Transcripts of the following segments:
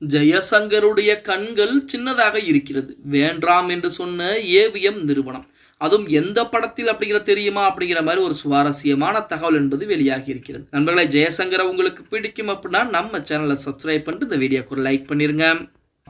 ஜெயசங்கருடைய கண்கள் சின்னதாக இருக்கிறது. வேண்டாம் என்று சொன்ன ஏவிஎம் நிறுவனம். அதுவும் எந்த படத்தில் அப்படிங்கிற தெரியுமா அப்படிங்கிற மாதிரி ஒரு சுவாரஸ்யமான தகவல் என்பது வெளியாகி இருக்கிறது. நண்பர்களே ஜெயசங்கரை உங்களுக்கு பிடிக்கும் அப்படின்னா நம்ம சேனலை சப்ஸ்கிரைப் பண்ணிட்டு இந்த வீடியோக்கு ஒரு லைக் பண்ணிருங்க.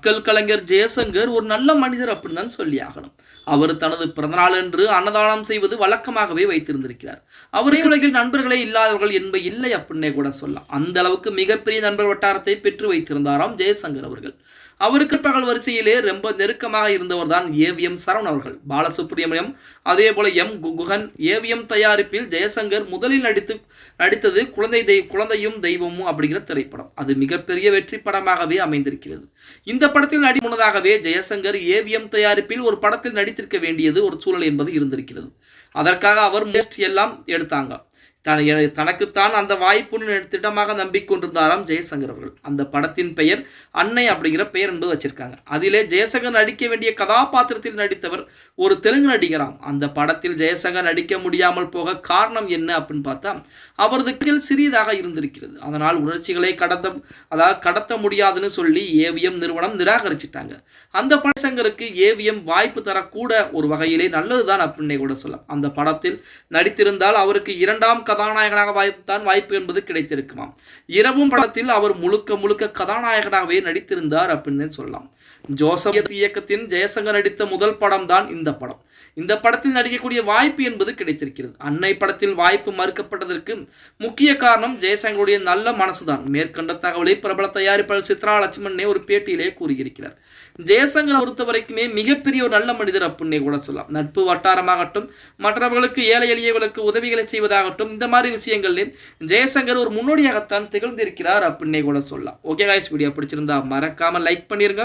மக்கள் கலைஞர் ஜெயசங்கர் ஒரு நல்ல மனிதர் அப்படின்னு தான் சொல்லி ஆகணும். அவர் தனது பிறந்தநாள் என்று அன்னதானம் செய்வது வழக்கமாகவே வைத்திருந்திருக்கிறார். அவரே உலகில் நண்பர்களே இல்லாதவர்கள் என்ப இல்லை அப்படின்னே கூட சொல்லலாம். அந்த அளவுக்கு மிகப்பெரிய நண்பர் வட்டாரத்தை பெற்று வைத்திருந்தாராம் ஜெயசங்கர் அவர்கள். அவருக்கு பகல் வரிசையிலே ரொம்ப நெருக்கமாக இருந்தவர் தான் ஏவிஎம் சரவணன் அவர்கள். பாலசுப்ரமணியம் அதே போல எம் கு- குகன் ஏவிஎம் தயாரிப்பில் ஜெயசங்கர் முதலில் நடித்து நடித்தது குழந்தை தெய் குழந்தையும் தெய்வமும் அப்படிங்கிற திரைப்படம். அது மிகப்பெரிய வெற்றி படமாகவே அமைந்திருக்கிறது. இந்த படத்தில் நடி முன்னதாகவே ஜெயசங்கர் ஏவிஎம் தயாரிப்பில் ஒரு படத்தில் நடித்திருக்க வேண்டியது ஒரு சூழல் என்பது இருந்திருக்கிறது. அதற்காக அவர் மோஸ்ட் எல்லாம் எடுத்தாங்க. தன- தனக்குத்தான் அந்த வாய்ப்புன்னு திட்டமாக நம்பிக்கொண்டிருந்தாராம் ஜெயசங்கர் அவர்கள். அந்த படத்தின் பெயர் அன்னை அப்படிங்கிற பெயர் என்பது வச்சிருக்காங்க. அதிலே ஜெயசங்கர் நடிக்க வேண்டிய கதாபாத்திரத்தில் நடித்தவர் ஒரு தெலுங்கு நடிகராம். அந்த படத்தில் ஜெயசங்கர் நடிக்க முடியாமல் போக காரணம் என்ன அப்படின்னு பார்த்தா அவரது கீழ் சிறியதாக இருந்திருக்கிறது. அதனால் உணர்ச்சிகளை கடத்த அதாவது கடத்த முடியாதுன்னு சொல்லி ஏவிஎம் நிறுவனம் நிராகரிச்சிட்டாங்க. அந்த படசங்கருக்கு ஏவிஎம் வாய்ப்பு தரக்கூட ஒரு வகையிலே நல்லதுதான் அப்படின்னே கூட சொல்லலாம். அந்த படத்தில் நடித்திருந்தால் அவருக்கு இரண்டாம் கதாநாயகனாக தான் வாய்ப்பு என்பது கிடைத்திருக்குமாம் இரவும் படத்தில் அவர் முழுக்க முழுக்க கதாநாயகனாகவே நடித்திருந்தார் அப்படின்னு சொல்லலாம். ஜோசப் இயக்கத்தின் ஜெயசங்கர் நடித்த முதல் படம் தான் இந்த படம். இந்த படத்தில் நடிக்கக்கூடிய வாய்ப்பு என்பது கிடைத்திருக்கிறது. அன்னை படத்தில் வாய்ப்பு மறுக்கப்பட்டதற்கு முக்கிய காரணம் ஜெயசங்கருடைய நல்ல மனசுதான் மேற்கண்ட தகவலை பிரபல தயாரிப்பாளர் சித்ரா லட்சுமணனே ஒரு பேட்டியிலே கூறியிருக்கிறார். ஜெயசங்கரை பொறுத்த வரைக்குமே மிகப்பெரிய ஒரு நல்ல மனிதர் அப்படின்னே கூட சொல்லலாம். நட்பு வட்டாரமாகட்டும் மற்றவர்களுக்கு ஏழை எளியவர்களுக்கு உதவிகளை செய்வதாகட்டும் இந்த மாதிரி விஷயங்கள்லையும் ஜெயசங்கர் ஒரு முன்னோடியாகத்தான் திகழ்ந்திருக்கிறார் அப்படின்னே கூட சொல்லலாம். ஓகே காய்ஸ் வீடியோ பிடிச்சிருந்தா மறக்காம லைக் பண்ணிருங்க.